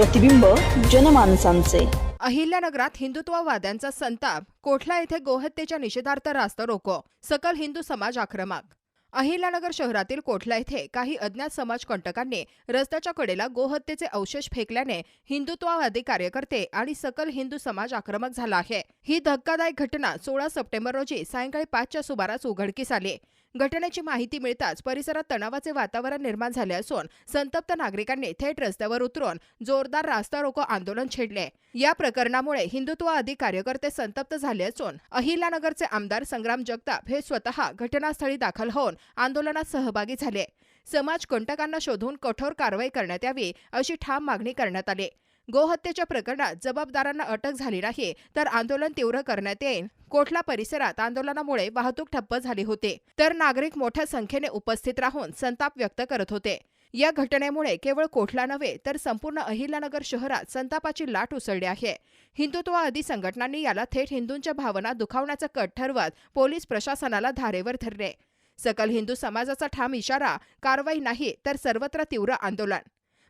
प्रतिबिंब जनमानसांचे. अहिल्यानगरात हिंदुत्ववाद्यांचा संताप कोठला येथे गोहत्येच्या निषेधार्थ रास्ता रोको सकल हिंदू समाज आक्रमक. अहिल्यानगर शहरातील कोठला येथे काही अज्ञात समाज कंटकांनी रस्त्याच्या कडेला गोहत्येचे अवशेष फेकल्याने हिंदुत्ववादी कार्यकर्ते आणि सकल हिंदू समाज आक्रमक झाला आहे. ही धक्कादायक घटना सोळा सप्टेंबर रोजी सायंकाळी पाचच्या सुमारास उघडकीस आली. घटनेची माहिती मिळताच परिसरात तणावाचे वातावरण निर्माण झाले असून संतप्त नागरिकांनी थेट रस्त्यावर उतरून जोरदार रास्ता रोको आंदोलन छेडले. या प्रकरणामुळे हिंदुत्ववादी कार्यकर्ते संतप्त झाले असून अहिल्यानगरचे आमदार संग्राम जगताप हे स्वतः घटनास्थळी दाखल होऊन आंदोलनात सहभागी झाले. समाज कंटकांना शोधून कठोर कारवाई करण्यात यावी अशी ठाम मागणी करण्यात आली. गोहत्येच्या प्रकरणात जबाबदारांना अटक झाली नाही तर आंदोलन तीव्र करण्यात येईल. कोठला परिसरात आंदोलनामुळे वाहतूक ठप्प झाली होती तर नागरिक मोठ्या संख्येने उपस्थित राहून संताप व्यक्त करत होते. या घटनेमुळे केवळ कोठला नव्हे तर संपूर्ण अहिल्यानगर शहरात संतापाची लाट उसळली आहे. हिंदुत्ववादी संघटनांनी याला थेट हिंदूंच्या भावना दुखावण्याचा कट ठरवत पोलीस प्रशासनाला धारेवर धरले. सकल हिंदू समाजाचा ठाम इशारा कारवाई नाही तर सर्वत्र तीव्र आंदोलन.